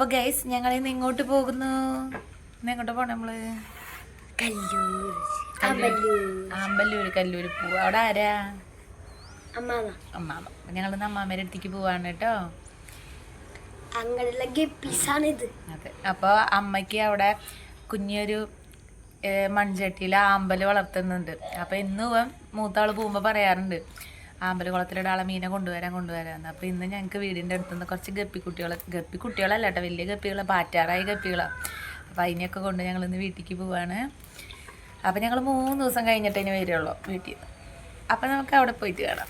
അപ്പൊ ഗൈസ് ഞങ്ങൾ ഇന്ന് ഇങ്ങോട്ട് പോകുന്നു? ഇന്ന് എങ്ങോട്ട് പോണേ നമ്മൾ? കല്ലൂർ. കല്ലൂർ. ആമ്പല്ലൂര് കല്ലൂര് പോവാ. അവിടെ ആരാ? അമ്മാമ ഞങ്ങൾ ഇന്ന് അമ്മാമ്മേടെ അടുത്തേക്ക് പോവാണ് കേട്ടോ. അപ്പൊ അമ്മയ്ക്ക് അതെ. അപ്പോൾ അമ്മയ്ക്ക് അവിടെ കുഞ്ഞൊരു മൺചട്ടിയിൽ ആമ്പൽ വളർത്തുന്നുണ്ട്. അപ്പോൾ ഇന്ന് മൂത്താൾ പോകുമ്പോൾ പറയാറുണ്ട് ആമ്പൽ കുളത്തിലിടെ ആളെ മീനെ കൊണ്ടുവരാൻ കൊണ്ടുവരാന്ന്. അപ്പോൾ ഇന്ന് ഞങ്ങൾക്ക് വീടിന്റെ കുറച്ച് ഗപ്പി കുറച്ച് ഗപ്പി ഗപ്പിക്കുട്ടികളല്ല കേട്ടോ വലിയ ഗപ്പികളെ പാറ്റാറായ ഗപ്പികളാണ് അപ്പോൾ അതിനെയൊക്കെ കൊണ്ട് ഞങ്ങൾ ഇന്ന് വീട്ടിലേക്ക് പോവാണ്. അപ്പോൾ ഞങ്ങൾ മൂന്ന് ദിവസം കഴിഞ്ഞിട്ടേ വരുള്ളൂ വീട്ടിൽ. നിന്ന് നമുക്ക് അവിടെ പോയിട്ട് കാണാം.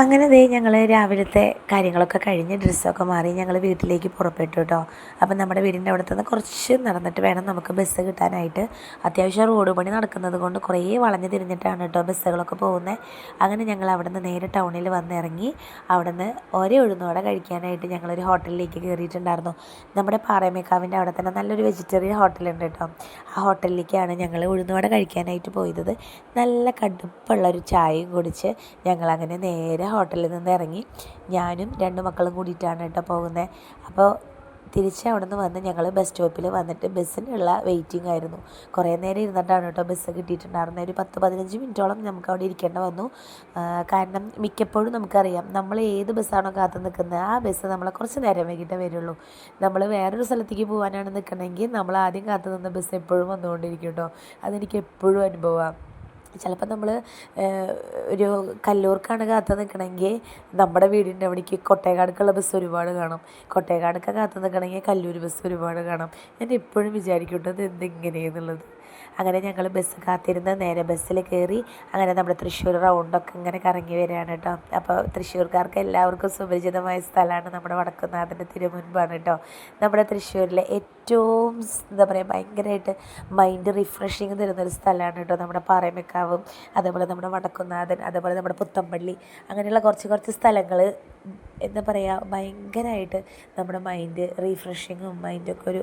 അങ്ങനെ ദേ ഞങ്ങൾ രാവിലത്തെ കാര്യങ്ങളൊക്കെ കഴിഞ്ഞ് ഡ്രസ്സൊക്കെ മാറി ഞങ്ങൾ വീട്ടിലേക്ക് പുറപ്പെട്ടു കേട്ടോ അപ്പം നമ്മുടെ വീടിന്റെ അവിടെ നിന്ന് കുറച്ച് നടന്നിട്ട് വേണം നമുക്ക് ബസ് കിട്ടാനായിട്ട്. അത്യാവശ്യം റോഡ് പണി നടക്കുന്നത് കൊണ്ട് കുറേ വളഞ്ഞു തിരിഞ്ഞിട്ടാണ് കേട്ടോ ബസ്സുകളൊക്കെ പോകുന്നത് അങ്ങനെ ഞങ്ങൾ അവിടെ നിന്ന് നേരെ ടൗണിൽ വന്നിറങ്ങി അവിടെ നിന്ന് ഒരേ ഉഴുന്നോടെ കഴിക്കാനായിട്ട് ഞങ്ങളൊരു ഹോട്ടലിലേക്ക് കയറിയിട്ടുണ്ടായിരുന്നു. നമ്മുടെ പാറമേക്കാവിന്റെ അവിടെ തന്നെ നല്ലൊരു വെജിറ്റേറിയൻ ഹോട്ടലുണ്ട് കേട്ടോ ആ ഹോട്ടലിലേക്കാണ് ഞങ്ങൾ ഉഴുന്നോടെ കഴിക്കാനായിട്ട് പോയത്. നല്ല കടുപ്പുള്ളൊരു ചായയും കുടിച്ച് ഞങ്ങളങ്ങനെ നേരെ ഹോട്ടലിൽ നിന്ന് ഇറങ്ങി ഞാനും രണ്ട് മക്കളും കൂടിയിട്ടാണ് കേട്ടോ പോകുന്നത് അപ്പോൾ തിരിച്ച് അവിടെ നിന്ന് വന്ന് ഞങ്ങൾ ബസ് സ്റ്റോപ്പിൽ വന്നിട്ട് ബസ്സിനുള്ള വെയിറ്റിംഗ് ആയിരുന്നു. കുറേ നേരം ഇരുന്നിട്ടാണ് കേട്ടോ ബസ് കിട്ടിയിട്ടുണ്ടായിരുന്നത്. ഒരു പത്ത് പതിനഞ്ച് മിനിറ്റോളം നമുക്ക് അവിടെ ഇരിക്കേണ്ട വന്നു. കാരണം മിക്കപ്പോഴും നമുക്കറിയാം നമ്മൾ ഏത് ബസ്സാണോ കാത്തു നിൽക്കുന്നത്. ആ ബസ് നമ്മളെ കുറച്ച് നേരം വൈകിട്ടേ വരുള്ളൂ. നമ്മൾ വേറൊരു സ്ഥലത്തേക്ക് പോകാനാണ് നിൽക്കണമെങ്കിൽ നമ്മൾ ആദ്യം കാത്തു നിന്ന ബസ് എപ്പോഴും വന്നുകൊണ്ടിരിക്കും കേട്ടോ. അതെനിക്ക് എപ്പോഴും അനുഭവമാണ്. ചിലപ്പോൾ നമ്മൾ ഒരു കല്ലൂർക്കാണ് കാത്തു നിൽക്കണമെങ്കിൽ നമ്മുടെ വീടിന്റെ അവിടേക്ക് കൊട്ടേക്കാടുക്കുള്ള ബസ് ഒരുപാട് കാണും. കൊട്ടേക്കാടൊക്കെ കാത്തു നിൽക്കണമെങ്കിൽ കല്ലൂർ ബസ് ഒരുപാട് കാണും. ഞാൻ എപ്പോഴും വിചാരിക്കും കേട്ടോ ഇത് എന്തെങ്ങനെയെന്നുള്ളത് അങ്ങനെ ഞങ്ങൾ ബസ് കാത്തിരുന്ന് നേരെ ബസ്സിൽ കയറി അങ്ങനെ നമ്മുടെ തൃശ്ശൂർ റൗണ്ടൊക്കെ ഇങ്ങനെ കറങ്ങി വരികയാണ് കേട്ടോ. അപ്പോൾ തൃശ്ശൂർക്കാർക്ക് എല്ലാവർക്കും സുപരിചിതമായ സ്ഥലമാണ് നമ്മുടെ വടക്കുന്നാഥന്റെ തിരുമുൻപാണ് കേട്ടോ. നമ്മുടെ തൃശ്ശൂരിലെ ഏറ്റവും എന്താ പറയുക ഭയങ്കരമായിട്ട് മൈൻഡ് റിഫ്രഷിങ് തരുന്നൊരു സ്ഥലമാണ് കേട്ടോ നമ്മുടെ പാറമേക്കാവും അതേപോലെ നമ്മുടെ വടക്കുന്നാഥൻ അതേപോലെ നമ്മുടെ പുത്തമ്പള്ളി അങ്ങനെയുള്ള കുറച്ച് കുറച്ച് സ്ഥലങ്ങൾ എന്താ പറയുക ഭയങ്കരമായിട്ട് നമ്മുടെ മൈൻഡ് റീഫ്രഷിങ്ങും മൈൻഡൊക്കെ ഒരു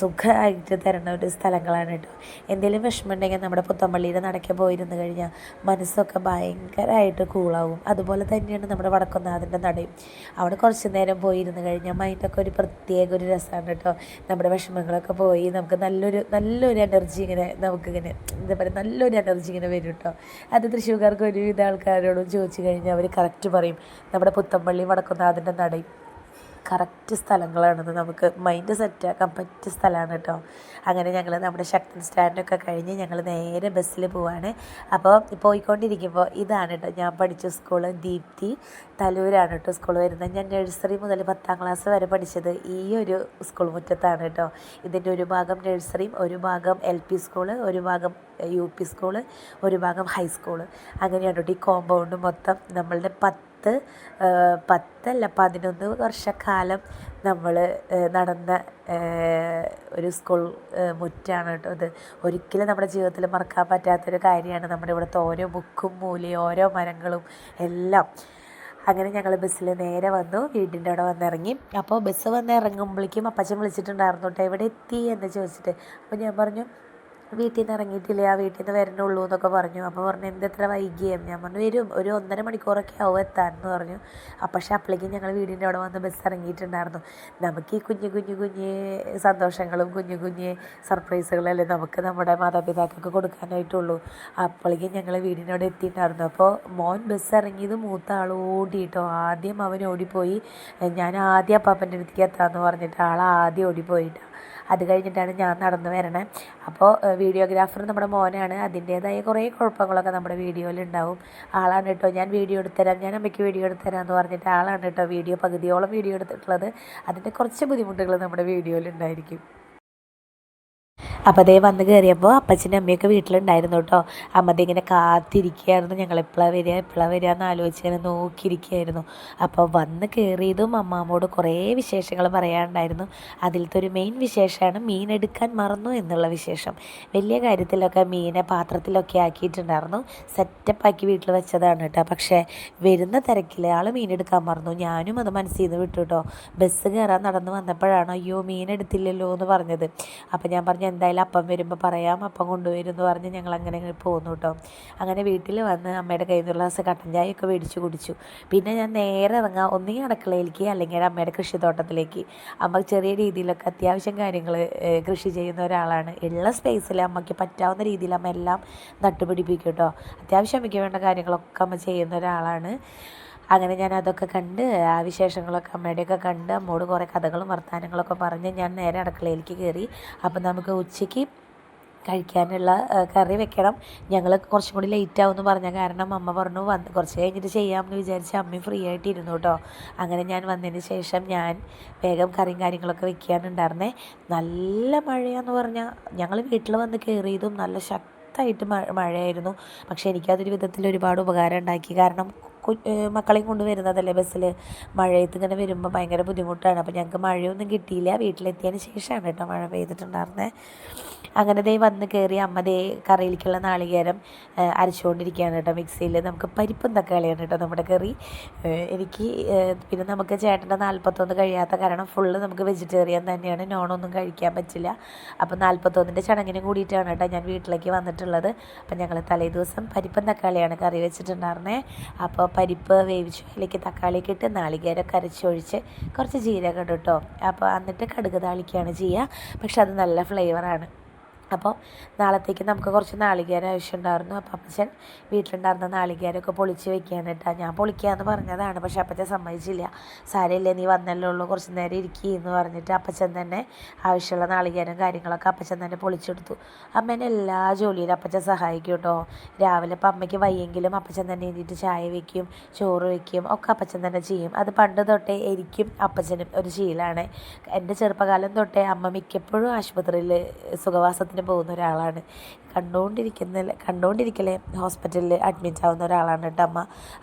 സുഖമായിട്ട് തരുന്ന ഒരു സ്ഥലങ്ങളാണ് കേട്ടോ. എന്തെങ്കിലും വിഷമം ഉണ്ടെങ്കിൽ നമ്മുടെ പുത്തമ്പള്ളിയുടെ നടക്കെ പോയിരുന്നു കഴിഞ്ഞാൽ മനസ്സൊക്കെ ഭയങ്കരമായിട്ട് കൂളാവും. അതുപോലെ തന്നെയാണ് നമ്മുടെ വടക്കുന്നാഥന്റെ നടയും. അവിടെ കുറച്ച് നേരം പോയിരുന്നു കഴിഞ്ഞാൽ മൈൻഡൊക്കെ ഒരു പ്രത്യേക ഒരു രസമാണ് കേട്ടോ. നമ്മുടെ വിഷമങ്ങളൊക്കെ പോയി നമുക്ക് നല്ലൊരു നല്ലൊരു എനർജി ഇങ്ങനെ നമുക്കിങ്ങനെ എന്താ പറയുക നല്ലൊരു എനർജി ഇങ്ങനെ വരും കേട്ടോ. അത് തൃശ്ശൂർക്കാർക്ക് ഒരുവിധ ആൾക്കാരോടും ചോദിച്ചു കഴിഞ്ഞാൽ അവർ കറക്റ്റ് പറയും. നമ്മുടെ പുത്തമ്പള്ളി വടക്കുന്നാഥന്റെ നടയും. കറക്റ്റ് സ്ഥലങ്ങളാണെന്ന് നമുക്ക് മൈൻഡ് സെറ്റാക്കാൻ പറ്റിയ സ്ഥലമാണ് കേട്ടോ. അങ്ങനെ ഞങ്ങൾ നമ്മുടെ ശക്തൻ സ്റ്റാൻഡൊക്കെ കഴിഞ്ഞ് ഞങ്ങൾ നേരെ ബസ്സിൽ പോവാണ്. അപ്പോൾ പോയിക്കൊണ്ടിരിക്കുമ്പോൾ ഇതാണ് കേട്ടോ ഞാൻ പഠിച്ച സ്കൂൾ ദീപ്തി തലൂരാണ് കേട്ടോ സ്കൂൾ വരുന്നത്. ഞാൻ നഴ്സറി മുതൽ പത്താം ക്ലാസ് വരെ പഠിച്ചത് ഈ ഒരു സ്കൂൾ മുറ്റത്താണ് കേട്ടോ. ഇതിന്റെ ഒരു ഭാഗം നഴ്സറിയും ഒരു ഭാഗം എൽ പി സ്കൂൾ ഒരു ഭാഗം യു പി സ്കൂൾ ഒരു ഭാഗം ഹൈസ്കൂൾ അങ്ങനെയാണ് കേട്ടോ ഈ കോമ്പൗണ്ട് മൊത്തം നമ്മളുടെ പത്ത് പത്ത് പത്തല്ല പതിനൊന്ന് വർഷക്കാലം നമ്മൾ നടന്ന ഒരു സ്കൂൾ മുറ്റാണ് കേട്ടോ ഇത്. ഒരിക്കലും നമ്മുടെ ജീവിതത്തിൽ മറക്കാൻ പറ്റാത്തൊരു കാര്യമാണ് നമ്മുടെ ഇവിടുത്തെ ഓരോ ബുക്കും മൂലയും ഓരോ മരങ്ങളും എല്ലാം. അങ്ങനെ ഞങ്ങൾ ബസ്സിൽ നേരെ വന്നു വീടിന്റെ അവിടെ വന്നിറങ്ങി. അപ്പോൾ ബസ് വന്ന് ഇറങ്ങുമ്പോഴേക്കും അപ്പച്ചൻ വിളിച്ചിട്ടുണ്ടായിരുന്നു കേട്ടോ എവിടെ എത്തി? എന്ന് ചോദിച്ചിട്ട്. അപ്പോൾ ഞാൻ പറഞ്ഞു വീട്ടിൽ നിന്ന് ഇറങ്ങിയിട്ടില്ല ആ വീട്ടിൽ നിന്ന് വരണുള്ളൂ എന്നൊക്കെ പറഞ്ഞു. അപ്പോൾ പറഞ്ഞു എന്ത് എത്ര വൈകിയും? ഞാൻ പറഞ്ഞു വരും. ഒരു ഒന്നര മണിക്കൂറൊക്കെ ആവും എത്താൻ എന്ന് പറഞ്ഞു. അപ്പോൾ പക്ഷേ അപ്പോഴേക്കും ഞങ്ങൾ വീടിന്റെ അവിടെ വന്ന് ബസ് ഇറങ്ങിയിട്ടുണ്ടായിരുന്നു നമുക്ക് ഈ കുഞ്ഞു കുഞ്ഞു കുഞ്ഞ് സന്തോഷങ്ങളും കുഞ്ഞു കുഞ്ഞ് സർപ്രൈസുകളല്ലേ നമുക്ക് നമ്മുടെ മാതാപിതാക്കൾക്ക് കൊടുക്കാനായിട്ടുള്ളൂ. അപ്പോഴേക്കും ഞങ്ങൾ വീടിന്റെ അവിടെ എത്തിയിട്ടുണ്ടായിരുന്നു. അപ്പോൾ മോൻ ബസ് ഇറങ്ങിയത് മൂത്ത ആൾ ഓടിയിട്ടോ ആദ്യം അവൻ ഓടിപ്പോയി. ഞാൻ ആദ്യം അപ്പാപ്പന്റെ അടുത്തേക്ക് എത്താമെന്ന് പറഞ്ഞിട്ട് ആൾ ആദ്യം ഓടിപ്പോയിട്ടാണ് അത് കഴിഞ്ഞിട്ടാണ് ഞാൻ നടന്നു വരണേ. അപ്പോൾ വീഡിയോഗ്രാഫർ നമ്മുടെ മോനാണ്. അതിന്റേതായ കുറേ കുഴപ്പങ്ങളൊക്കെ നമ്മുടെ വീഡിയോയിൽ ഉണ്ടാവും. ആളാണ് കേട്ടോ ഞാൻ വീഡിയോ എടുത്തുതരാം. ഞാൻ അമ്മയ്ക്ക് വീഡിയോ എടുത്തുതരാം എന്ന് പറഞ്ഞിട്ട് ആളാണ് കേട്ടോ വീഡിയോ പകുതിയോളം വീഡിയോ എടുത്തിട്ടുള്ളത്. അതിന്റെ കുറച്ച് ബുദ്ധിമുട്ടുകൾ നമ്മുടെ വീഡിയോയിൽ ഉണ്ടായിരിക്കും. അപ്പോൾ അതേ വന്ന് കയറിയപ്പോൾ അപ്പച്ചന്റെ അമ്മയൊക്കെ വീട്ടിലുണ്ടായിരുന്നു കേട്ടോ. അമ്മ ഇങ്ങനെ കാത്തിരിക്കുകയായിരുന്നു. ഞങ്ങൾ എപ്പോഴാണ് വരിക എപ്പോഴാണ് വരിക എന്ന് ആലോചിച്ച് ഇങ്ങനെ നോക്കിയിരിക്കുകയായിരുന്നു. അപ്പോൾ വന്ന് കയറിയതും അമ്മാമ്മോട് കുറേ വിശേഷങ്ങൾ പറയാനുണ്ടായിരുന്നു. അതിലത്തെ ഒരു മെയിൻ വിശേഷമാണ് മീൻ എടുക്കാൻ മറന്നു എന്നുള്ള വിശേഷം. വലിയ കാര്യത്തിലൊക്കെ മീനെ പാത്രത്തിലൊക്കെ ആക്കിയിട്ടുണ്ടായിരുന്നു. സെറ്റപ്പാക്കി വീട്ടിൽ വെച്ചതാണ് കേട്ടോ. പക്ഷേ വരുന്ന തിരക്കിൽ ആൾ മീൻ എടുക്കാൻ മറന്നു. ഞാനും അത് മനസ്സിൽ നിന്ന് വിട്ടു കേട്ടോ. ബസ് കയറാൻ നടന്ന് വന്നപ്പോഴാണ് അയ്യോ മീൻ എടുത്തില്ലല്ലോ എന്ന് പറഞ്ഞത്. അപ്പോൾ ഞാൻ പറഞ്ഞു എന്തായാലും എന്തായാലും അപ്പം വരുമ്പോൾ പറയാം അപ്പം കൊണ്ടുവരും എന്ന് പറഞ്ഞ് ഞങ്ങൾ അങ്ങനെ പോന്നു കേട്ടോ അങ്ങനെ വീട്ടിൽ വന്ന് അമ്മയുടെ കയ്യിൽ നിന്നുള്ള ഗ്ലാസ് കട്ടൻ ചായയൊക്കെ മേടിച്ച് കുടിച്ചു. പിന്നെ ഞാൻ നേരെ ഇറങ്ങാം ഒന്നുകിൽ അടുക്കളയിലേക്ക് അല്ലെങ്കിൽ അമ്മയുടെ കൃഷിത്തോട്ടത്തിലേക്ക്. അമ്മ ചെറിയ രീതിയിലൊക്കെ അത്യാവശ്യം കാര്യങ്ങൾ കൃഷി ചെയ്യുന്ന ഒരാളാണ്. ഉള്ള സ്പേസിൽ അമ്മയ്ക്ക് പറ്റാവുന്ന രീതിയിൽ അമ്മ എല്ലാം നട്ടുപിടിപ്പിക്കും കേട്ടോ അത്യാവശ്യം അമ്മയ്ക്ക് വേണ്ട കാര്യങ്ങളൊക്കെ അമ്മ ചെയ്യുന്ന ഒരാളാണ്. അങ്ങനെ ഞാൻ അതൊക്കെ കണ്ട് ആ വിശേഷങ്ങളൊക്കെ അമ്മയുടെയൊക്കെ കണ്ട് അമ്മോട് കുറേ കഥകളും വർത്തമാനങ്ങളൊക്കെ പറഞ്ഞ് ഞാൻ നേരെ അടുക്കളയിലേക്ക് കയറി. അപ്പം നമുക്ക് ഉച്ചയ്ക്ക് കഴിക്കാനുള്ള കറി വെക്കണം. ഞങ്ങൾ കുറച്ചും കൂടി ലേറ്റ് എന്ന് പറഞ്ഞ കാരണം അമ്മ പറഞ്ഞു വന്ന് കുറച്ച് കഴിഞ്ഞിട്ട് ചെയ്യാമെന്ന് വിചാരിച്ച് അമ്മയും ഫ്രീ ആയിട്ട് ഇരുന്നു കേട്ടോ അങ്ങനെ ഞാൻ വന്നതിന് ശേഷം ഞാൻ വേഗം കറിയും കാര്യങ്ങളൊക്കെ വെക്കാനുണ്ടായിരുന്നേ. നല്ല മഴയാന്ന് പറഞ്ഞാൽ ഞങ്ങൾ വീട്ടിൽ വന്ന് കയറിയതും നല്ല ശക്തമായിട്ട് മഴ മഴയായിരുന്നു. പക്ഷേ എനിക്കതൊരു വിധത്തിൽ ഒരുപാട് ഉപകാരം ഉണ്ടാക്കി. കാരണം മക്കളെയും കൊണ്ട് വരുന്നതല്ലേ ബസ്സിൽ മഴയത്ത് ഇങ്ങനെ വരുമ്പോൾ ഭയങ്കര ബുദ്ധിമുട്ടാണ്. അപ്പോൾ ഞങ്ങൾക്ക് മഴയൊന്നും കിട്ടിയില്ല. വീട്ടിലെത്തിയതിന് ശേഷമാണ് കേട്ടോ മഴ പെയ്തിട്ടുണ്ടായിരുന്നത് അങ്ങനെ ദേ വന്ന് കയറി അമ്മ ദേ കറിയിലേക്കുള്ള നാളികേരം അരച്ചുകൊണ്ടിരിക്കുകയാണ് കേട്ടോ മിക്സിയിൽ നമുക്ക് പരിപ്പും തക്കാളിയാണ് കേട്ടോ നമ്മുടെ കറി. എനിക്ക് പിന്നെ നമുക്ക് ചേട്ടന്റെ നാൽപ്പത്തൊന്ന് കഴിയാത്ത കാരണം ഫുള്ള് നമുക്ക് വെജിറ്റേറിയൻ തന്നെയാണ്. നോണൊന്നും കഴിക്കാൻ പറ്റില്ല. അപ്പോൾ നാൽപ്പത്തൊന്നിന്റെ ചടങ്ങിന് കൂടിയിട്ടാണ് കേട്ടോ ഞാൻ വീട്ടിലേക്ക് വന്നിട്ടുള്ളത്. അപ്പം ഞങ്ങൾ തലേ ദിവസം പരിപ്പും തക്കാളിയാണ് കറി വെച്ചിട്ടുണ്ടായിരുന്നേ. അപ്പോൾ പരിപ്പ് വേവിച്ചു അതിലേക്ക് തക്കാളിയൊക്കെ ഇട്ട് നാളികേരമൊക്കെ അരച്ചൊഴിച്ച് കുറച്ച് ജീരകം ഇടും കേട്ടോ അപ്പോൾ എന്നിട്ട് കടുക് താളിക്കുകയാണ് ചെയ്യുക. പക്ഷെ അത് നല്ല ഫ്ലേവറാണ് അപ്പോൾ നാളത്തേക്ക് നമുക്ക് കുറച്ച് നാളികേരം ആവശ്യമുണ്ടായിരുന്നു. അപ്പോൾ അപ്പച്ചൻ വീട്ടിലുണ്ടായിരുന്ന നാളികേരമൊക്കെ പൊളിച്ച് വെക്കുകയാണ് കേട്ടോ. ഞാൻ പൊളിക്കാമെന്ന് പറഞ്ഞതാണ്. പക്ഷേ അപ്പച്ചൻ സമ്മതിച്ചില്ല. സാരമില്ല നീ വന്നല്ലേ ഉള്ളൂ. കുറച്ച് നേരം ഇരിക്കുക എന്ന് പറഞ്ഞിട്ട് അപ്പച്ചൻ തന്നെ ആവശ്യമുള്ള നാളികേരം കാര്യങ്ങളൊക്കെ അപ്പച്ചൻ തന്നെ പൊളിച്ചെടുത്തു. അമ്മേനെ എല്ലാ ജോലിയിലും അപ്പച്ചൻ സഹായിക്കും കേട്ടോ. രാവിലെ ഇപ്പം അമ്മയ്ക്ക് വയ്യെങ്കിലും അപ്പച്ചൻ തന്നെ എഴുതിയിട്ട് ചായ വെക്കും ചോറ് വെക്കും ഒക്കെ അപ്പച്ചൻ തന്നെ ചെയ്യും. അത് പണ്ട് തൊട്ടേ എനിക്കും അപ്പച്ചനും ഒരു ശീലമാണ്. എന്റെ ചെറുപ്പകാലം തൊട്ടേ അമ്മ മിക്കപ്പോഴും ആശുപത്രിയിൽ സുഖവാസത്തിന് പോകുന്ന ഒരാളാണ്. കണ്ടുകൊണ്ടിരിക്കുന്ന കണ്ടുകൊണ്ടിരിക്കലേ ഹോസ്പിറ്റലിൽ അഡ്മിറ്റ് ആവുന്ന ഒരാളാണ് കേട്ടോ അമ്മ.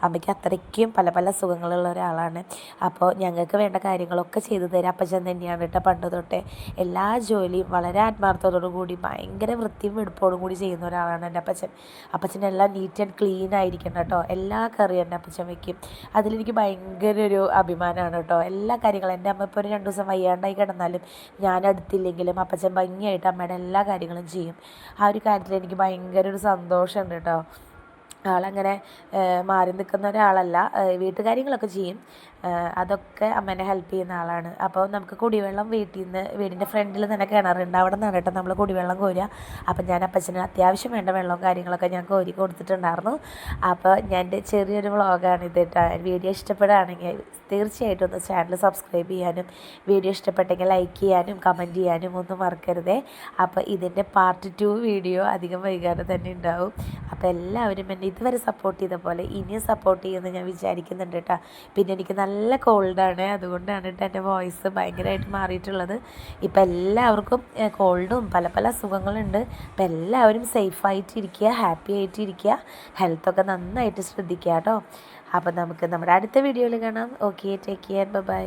അമ്മയ്ക്ക് അത്രയ്ക്കും പല പല സുഖങ്ങളുള്ള ഒരാളാണ്. അപ്പോൾ ഞങ്ങൾക്ക് വേണ്ട കാര്യങ്ങളൊക്കെ ചെയ്തു തരാം. അപ്പച്ചൻ തന്നെയാണ് കേട്ടോ പണ്ട് തൊട്ടേ. എല്ലാ ജോലിയും വളരെ ആത്മാർത്ഥത്തോടു കൂടി ഭയങ്കര വൃത്തിയും വെടുപ്പോടും കൂടി ചെയ്യുന്ന ഒരാളാണ് എന്റെ അപ്പച്ചൻ. അപ്പച്ചനെല്ലാം നീറ്റ് ആൻഡ് ക്ലീൻ ആയിരിക്കണം കേട്ടോ എല്ലാ കറിയും എന്റെ അപ്പച്ചൻ വയ്ക്കും അതിലെനിക്ക് ഭയങ്കര ഒരു അഭിമാനമാണ് കേട്ടോ എല്ലാ കാര്യങ്ങളും എന്റെ അമ്മ ഇപ്പോൾ ഒരു രണ്ട് ദിവസം വയ്യാണ്ടായി കിടന്നാലും ഞാൻ അടുത്തില്ലെങ്കിലും അപ്പച്ചൻ ഭംഗിയായിട്ട് അമ്മയുടെ എല്ലാ കാര്യങ്ങളും ചെയ്യും. ആ ഒരു കാര്യത്തിൽ എനിക്ക് ഭയങ്കര ഒരു സന്തോഷമുണ്ട് കേട്ടോ. ആളങ്ങനെ മാറി നിൽക്കുന്ന ഒരാളല്ല. വീട്ടുകാര്യങ്ങളൊക്കെ ചെയ്യും. അതൊക്കെ അമ്മേനെ ഹെൽപ്പ് ചെയ്യുന്ന ആളാണ്. അപ്പോൾ നമുക്ക് കുടിവെള്ളം വീട്ടിൽ നിന്ന് വീടിന്റെ ഫ്രണ്ടിൽ തന്നെ കിണറുണ്ട്. അവിടെ നിന്നാണ് കേട്ടോ നമ്മൾ കുടിവെള്ളം കോരുക. അപ്പം ഞാൻ അപ്പച്ചന് അത്യാവശ്യം വേണ്ട വെള്ളവും കാര്യങ്ങളൊക്കെ ഞാൻ കോരി കൊടുത്തിട്ടുണ്ടായിരുന്നു. അപ്പോൾ ഞാൻ എന്റെ ചെറിയൊരു വ്ളോഗാണ് ഇത് വീഡിയോ ഇഷ്ടപ്പെടുകയാണെങ്കിൽ തീർച്ചയായിട്ടും ഒന്ന് ചാനൽ സബ്സ്ക്രൈബ് ചെയ്യാനും വീഡിയോ ഇഷ്ടപ്പെട്ടെങ്കിൽ ലൈക്ക് ചെയ്യാനും കമന്റ് ചെയ്യാനും ഒന്നും മറക്കരുതേ. അപ്പോൾ ഇതിന്റെ പാർട്ട് ടു വീഡിയോ അധികം വൈകാതെ തന്നെ ഉണ്ടാവും. അപ്പോൾ എല്ലാവരും എന്നെ ഇതുവരെ സപ്പോർട്ട് ചെയ്ത പോലെ ഇനിയും സപ്പോർട്ട് ചെയ്യുമെന്ന് ഞാൻ വിചാരിക്കുന്നുണ്ട് കേട്ടോ. പിന്നെ എനിക്ക് നല്ല കോൾഡാണ് അതുകൊണ്ടാണ് കേട്ടോ എന്റെ വോയിസ് ഭയങ്കരമായിട്ട് മാറിയിട്ടുള്ളത്. ഇപ്പം എല്ലാവർക്കും കോൾഡും പല പല അസുഖങ്ങളുണ്ട്. അപ്പം എല്ലാവരും സേഫായിട്ടിരിക്കുക ഹാപ്പി ആയിട്ടിരിക്കുക ഹെൽത്തൊക്കെ നന്നായിട്ട് ശ്രദ്ധിക്കുക കേട്ടോ അപ്പം നമുക്ക് നമ്മുടെ അടുത്ത വീഡിയോയിൽ കാണാം. Okay take care bye